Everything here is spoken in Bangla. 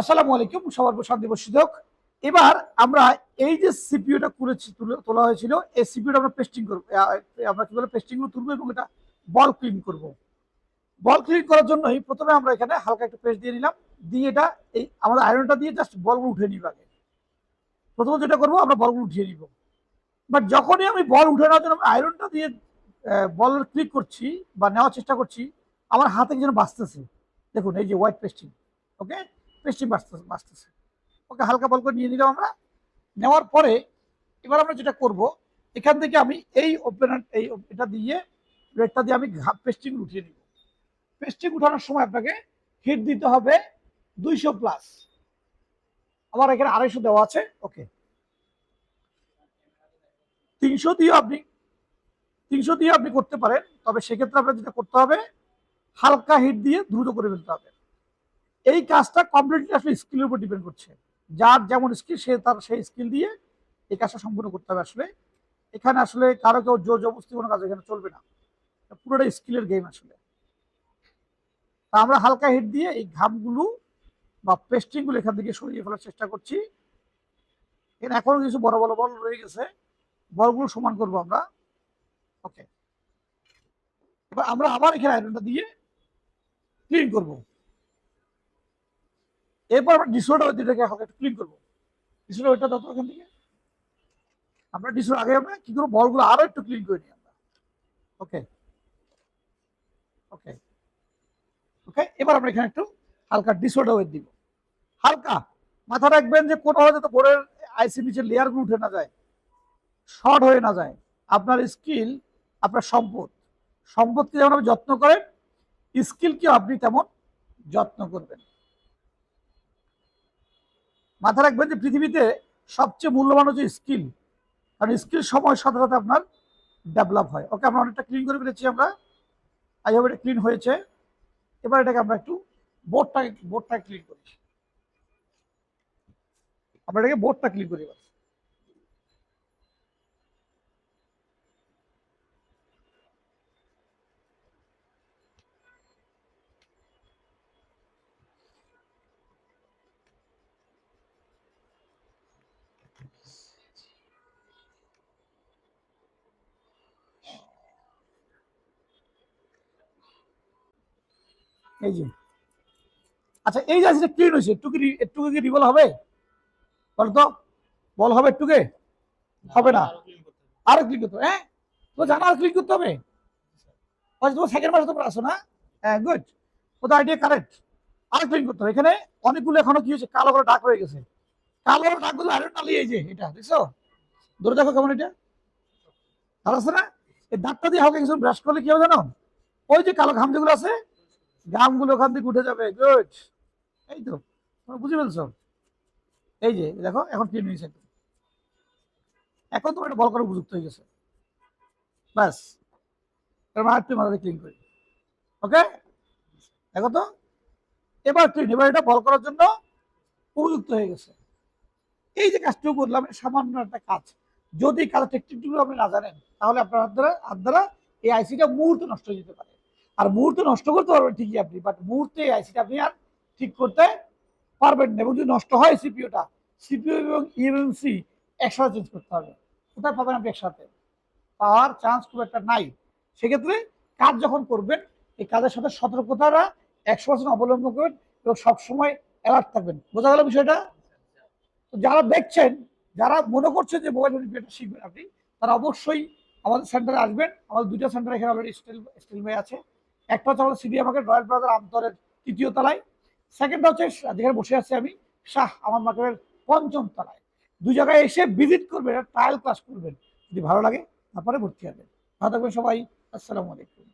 আসসালামু আলাইকুম, সবার শান্তি বসিত হোক। এবার আমরা এই যে সিপিইউটা করেছি, তুলে হয়েছিল, এই সিপিইউটা আমরা পেস্টিং করব। আমরা কি বলে পেস্টিং তুলবো এবং এটা বল ক্লিন করব। বল ক্লিন করার জন্যই প্রথমে আমরা এখানে হালকা একটু পেস্ট দিয়ে নিলাম। দিয়ে এটা এই আমাদের আয়রনটা দিয়ে জাস্ট বলগুলো উঠে নিব আগে। প্রথমত যেটা করব, আমরা বলগুলো উঠিয়ে নিব। বাট যখনই আমি বল উঠে নেওয়ার জন্য আয়রনটা দিয়ে বল ক্লিক করছি বা নেওয়ার চেষ্টা করছি, আমার হাতে যেন বাঁচতেছে। দেখুন, এই যে হোয়াইট পেস্টিং ওকে পেস্টিং বাঁচতেছে বাঁচতেছে ওকে হালকা বল করে নিয়ে নিলাম আমরা। নেওয়ার পরে এবার আমরা যেটা করব, এখান থেকে আমি এই ওপেনার এই এটা দিয়ে রেডটা দিয়ে আমি পেস্টিং উঠিয়ে নিব। পেস্টিং উঠানোর সময় আপনাকে হিট দিতে হবে দুইশো প্লাস আমার এখানে আড়াইশো দেওয়া আছে, ওকে। তিনশো দিয়ে আপনি, তিনশো দিয়ে আপনি করতে পারেন, তবে সেক্ষেত্রে আপনার যেটা করতে হবে, হালকা হিট দিয়ে দ্রুত করে ফেলতে হবে। এই কাজটা কমপ্লিটলি আসলে স্কিলের উপর ডিপেন্ড করছে। যার যেমন স্কিল সে তার সেই স্কিল দিয়ে এই কাজটা সম্পূর্ণ করতে হবে আসলে। এখানে আসলে কারও কেউ জোর জবস্তি কোনো কাজ এখানে চলবে না। পুরোটা স্কিলের গেম আসলে। তা আমরা হালকা হিট দিয়ে এই ঘামগুলো বা পেস্টিংগুলো এখান থেকে সরিয়ে ফেলার চেষ্টা করছি। এখানে এখনও কিছু বড় বড় বল রয়ে গেছে। বলগুলো সমান করব আমরা। ওকে এবার আমরা আবার এখানে আয়রনটা দিয়ে ক্লিন করব। এরপর আমরা ডিসোটা ওইটাকে হালকা একটু ক্লিন করব। ডিসোটা ওইটা তত ওখান থেকে। আমরা ডিসোর আগে আমরা কি করব? বলগুলো আরও একটু ক্লিন করে নিই আমরা। ওকে ওকে ওকে এবার আমরা এখানে একটু হালকা ডিসোটা ওয়েট দিব। হালকা। মাথা রাখবেন যে কোনোভাবে যাতে বোর্ডের আইসি নিচের লেয়ারগুলো উঠে না যায়। শর্ট হয়ে না যায়। আপনার স্কিল আপনার সম্পদ। সম্পদকে যেমন আপনি যত্ন করেন স্কিলকেও আপনি তেমন যত্ন করবেন। মাথা রাখবেন যে পৃথিবীতে সবচেয়ে মূল্যবান হচ্ছে স্কিল। কারণ স্কিল সময় সাথে সাথে আপনার ডেভেলপ হয়। ওকে আমরা অনেকটা ক্লিন করে ফেলেছি আমরা। আই হোপ এটা ক্লিন হয়েছে। এবার এটাকে আমরা একটু বোর্ডটাকে বোর্ডটা ক্লিন করি। আমরা এটাকে বোর্ডটা ক্লিন করি এবার। এই যে। আচ্ছা এই যে ক্লিন হয়েছে একটু কি কি রিভল হবে? বলো তো বল হবে একটুকে হবে না। আরও ক্লিন করতে হ্যাঁ? তো জানা আর ক্লিন করতে হবে? আচ্ছা তোমার সেকেন্ড মাসে তোমরা আসো না? হ্যাঁ গুড ও তো আইডিয়া কারেক্ট আর ক্লিন করতে হবে। এখানে অনেকগুলো এখনও কি হয়েছে? কালো করে ডাক হয়ে গেছে। কালো করে ডাকগুলো আয়রন নালি এই যে এটা দেখছ? ধরে দেখো কেমন এটা। ভালো আছে না? এই দাঁতটা দিয়ে হালকা কিছু ব্রাশ করলে কি হবে জানো? ওই যে কালো ঘাম যেগুলো আছে ঘামগুলো ওখান থেকে উঠে যাবে। গুড এই তো বুঝে ফেলছো? এই যে, দেখো, এখন ক্লিন হয়েছে এখন তোমার এটা বল করা উপযুক্ত হয়ে গেছে। ব্যাস। এবার একটু মাথাতে ক্লিন করি। ওকে দেখো তো? এবার ক্লিন এবার এটা বল করার জন্য উপযুক্ত হয়ে গেছে। এই যে কাজটুকু করলাম সামান্য একটা কাজ। যদি কাজের টেকনিকগুলো আপনি না জানেন, তাহলে আপনার হাত দ্বারা হাত দ্বারা এই আইসিটা মুহূর্ত নষ্ট হয়ে যেতে পারে। আর মুহূর্তে নষ্ট করতে পারবেন ঠিকই আপনি বাট মুহূর্তে আইসিটা আপনি আর ঠিক করতে পারবেন না। এবং যদি নষ্ট হয় সিপিওটা সিপিও এবং ইএমএমসি একসাথে চেঞ্জ করতে হবে। কোথায় পাবেন আপনি একসাথে? পাওয়ার চান্স খুব একটা নাই। সেক্ষেত্রে কাজ যখন করবেন, এই কাজের সাথে সতর্কতাটা একশো পার্সেন্ট অবলম্বন করবেন এবং সবসময় অ্যালার্ট থাকবেন। বোঝা গেল বিষয়টা? তো যারা দেখছেন, যারা মনে করছেন যে মোবাইল রিপেয়ারটা শিখবেন আপনি, তারা অবশ্যই আমাদের সেন্টারে আসবেন। আমাদের দুটো সেন্টার এখানে অলরেডি স্টিল স্টিল আছে। একটা হচ্ছে আমাদের সিডিএ মার্কেট, রয়্যাল প্লাজার আমতরের তৃতীয় তলায়। সেকেন্ড হচ্ছে, যেখানে বসে আছি আমি, শাহ আমার মার্কেটের পঞ্চম তলায়। দুই জায়গায় এসে ভিজিট করবেন ট্রায়াল ক্লাস করবেন, যদি ভালো লাগে, তারপরে ভর্তি হবেন। ভালো থাকবেন সবাই, আসসালামু আলাইকুম।